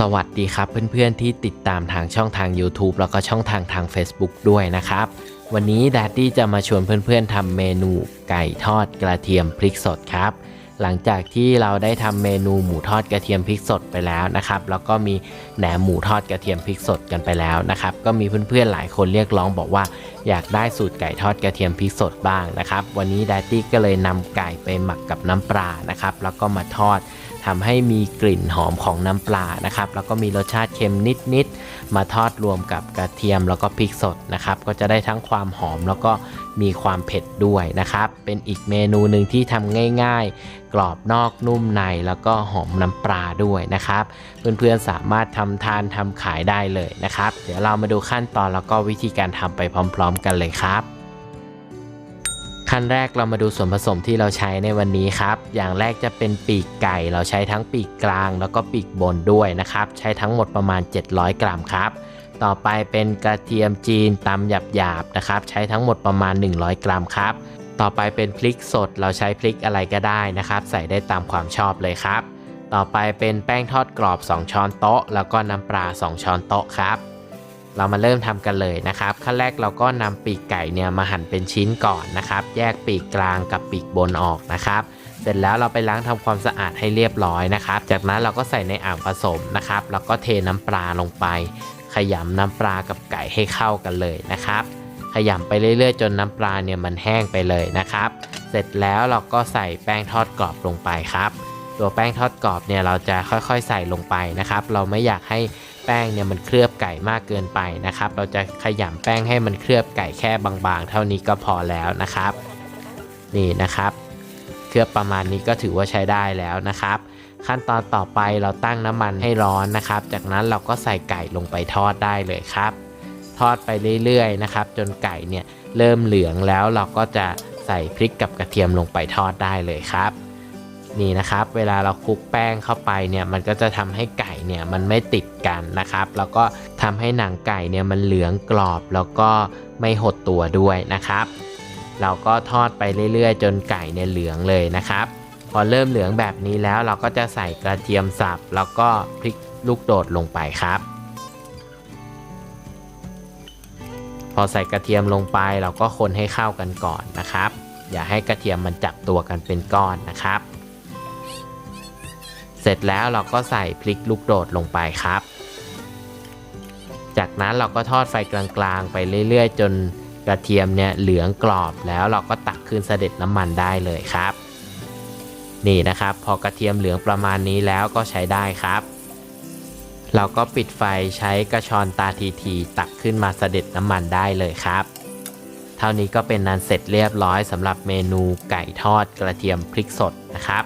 สวัสดีครับเพื่อนๆที่ติดตามทางช่องทาง YouTube แล้วก็ช่องทางทาง Facebook ด้วยนะครับ วันนี้ดัดดี้จะมาชวนเพื่อนๆทำเมนูไก่ทอดกระเทียมพริกสดครับ หลังจากที่เราได้ทำเมนูหมูทอดกระเทียมพริกสดไปแล้วนะครับ แล้วก็มีแหนมหมูทอดกระเทียมพริกสดกันไปแล้วนะครับ ก็มีเพื่อนๆหลายคนเรียกร้องบอกว่า อยากได้สูตรไก่ทอดกระเทียมพริกสดบ้างนะครับ วันนี้ดัดดี้ก็เลยนำไก่ไปหมักกับน้ำปลานะครับ แล้วก็มาทอด ทำให้มีกลิ่นหอมของน้ำปลานะครับ แล้วก็มีรสชาติเค็มนิดๆ มาทอดรวมกับกระเทียมแล้วก็พริกสดนะครับ ก็จะได้ทั้งความหอมแล้วก็มีความเผ็ดด้วยนะครับ เป็นอีกเมนูหนึ่งที่ทำง่ายๆ กรอบนอกนุ่มในแล้วก็หอมน้ำปลาด้วยนะครับ เพื่อนๆสามารถทำทานทำขายได้เลยนะครับ เดี๋ยวเรามาดูขั้นตอนแล้วก็วิธีการทำไปพร้อม ๆ กันเลยครับ ขั้นแรกเรามาดูส่วนผสมที่เราใช้ในวันนี้ครับ อย่างแรกจะเป็นปีกไก่ เราใช้ทั้งปีกกลาง แล้วก็ปีกบนด้วยนะครับ ใช้ทั้งหมดประมาณ 700 กรัมครับ ต่อไปเป็นกระเทียมจีนตำหยาบๆนะครับ ใช้ทั้งหมดประมาณ 100 กรัมครับ ต่อไปเป็นพริกสด เราใช้พริกอะไรก็ได้นะครับ ใส่ได้ตามความชอบเลยครับ ต่อไปเป็นแป้งทอดกรอบ 2 ช้อนโต๊ะ แล้วก็น้ำปลา 2 ช้อนโต๊ะครับ เรามาเริ่มทำกันเลยนะครับ ขั้นแรกเราก็นำปีกไก่เนี่ยมาหั่นเป็นชิ้นก่อนนะครับ แยกปีกกลางกับปีกบนออกนะครับ เสร็จแล้วเราไปล้างทำความสะอาดให้เรียบร้อยนะครับ จากนั้นเราก็ใส่ในอ่างผสมนะครับ แล้วก็เทน้ำปลาลงไป ขยำน้ำปลากับไก่ให้เข้ากันเลยนะครับ ขยำไปเรื่อยๆ จนน้ำปลาเนี่ยมันแห้งไปเลยนะครับ เสร็จแล้วเราก็ใส่แป้งทอดกรอบลงไปครับ ตัวแป้งทอดกรอบเนี่ยเราจะค่อยๆ ใส่ลงไปนะครับ เราไม่อยากให้ แป้งเนี่ยมันเคลือบไก่มากเกินไปนะครับ เราจะขยำแป้งให้มันเคลือบไก่แค่บางๆ เท่านี้ก็พอแล้วนะครับ นี่นะครับ เคลือบประมาณนี้ก็ถือว่าใช้ได้แล้วนะครับ ขั้นตอนต่อไปเราตั้งน้ำมันให้ร้อนนะครับ จากนั้นเราก็ใส่ไก่ลงไปทอดได้เลยครับ ทอดไปเรื่อยๆนะครับ จนไก่เนี่ยเริ่มเหลืองแล้วเราก็จะใส่พริกกับกระเทียมลงไปทอดได้เลยครับ นี่นะครับ เวลาเราคลุกแป้งเข้าไปเนี่ยมันก็จะทำให้ไก่เนี่ยมันไม่ติดกันนะครับ แล้วก็ทำให้หนังไก่เนี่ยมันเหลืองกรอบแล้วก็ไม่หดตัวด้วยนะครับ เราก็ทอดไปเรื่อยๆ จนไก่เนี่ยเหลืองเลยนะครับ พอเริ่มเหลืองแบบนี้แล้วเราก็จะใส่กระเทียมสับแล้วก็พริกลูกโดดลงไปครับ พอใส่กระเทียมลงไปเราก็คนให้เข้ากันก่อนนะครับ อย่าให้กระเทียมมันจับตัวกันเป็นก้อนนะครับ เสร็จแล้วเราก็ใส่พริกลูกโดดลงไปครับ จากนั้นเราก็ทอดไฟกลางๆ ไปเรื่อยๆ จนกระเทียมเนี่ยเหลืองกรอบแล้วเราก็ตักคืนเสด็จน้ำมันได้เลยครับ นี่นะครับพอกระเทียมเหลืองประมาณนี้แล้วก็ใช้ได้ครับ เราก็ปิดไฟใช้กระชอนตาทีทีๆตักขึ้นมาเสด็จน้ำมันได้เลยครับ เท่านี้ก็เป็นนันเสร็จเรียบร้อยสำหรับเมนูไก่ทอดกระเทียมพริกสดนะครับ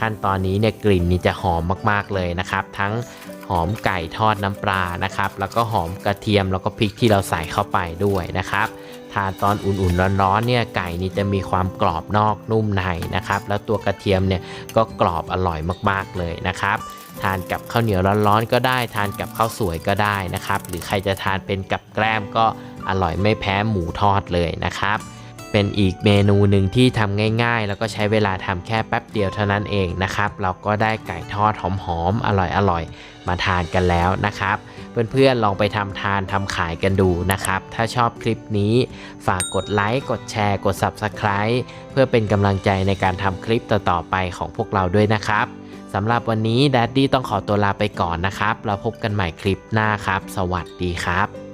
ขั้นตอนนี้เนี่ยกลิ่นนี่จะหอมมากๆเลยนะครับ ทั้งหอมไก่ทอดน้ำปลานะครับ แล้วก็หอมกระเทียมแล้วก็พริกที่เราใส่เข้าไปด้วยนะครับทานตอนอุ่นๆร้อนๆเนี่ยไก่นี่จะมีความกรอบนอกนุ่มในนะครับ แล้วตัวกระเทียมเนี่ยก็กรอบอร่อยมากๆเลยนะครับทานกับข้าวเหนียวร้อนๆก็ได้ ทานกับข้าวสวยก็ได้นะครับ หรือใครจะทานเป็นกับแกล้มก็อร่อยไม่แพ้หมูทอดเลยนะครับ เป็นอีกเมนูหนึ่งที่ทำง่าย ๆ แล้วก็ใช้เวลาทำแค่แป๊บเดียวเท่านั้นเองนะครับ เราก็ได้ไก่ทอดหอมๆอร่อยๆมาทานกันแล้วนะครับ เพื่อนๆลองไปทำทานทำขายกันดูนะครับ ถ้าชอบคลิปนี้ ฝากกดไลค์กดแชร์กด Subscribe เพื่อเป็นกำลังใจในการทำคลิปต่อๆไปของพวกเราด้วยนะครับสำหรับวันนี้ดัดดี้ต้องขอตัวลาไปก่อนนะครับเราพบกันใหม่คลิปหน้าครับ สวัสดีครับ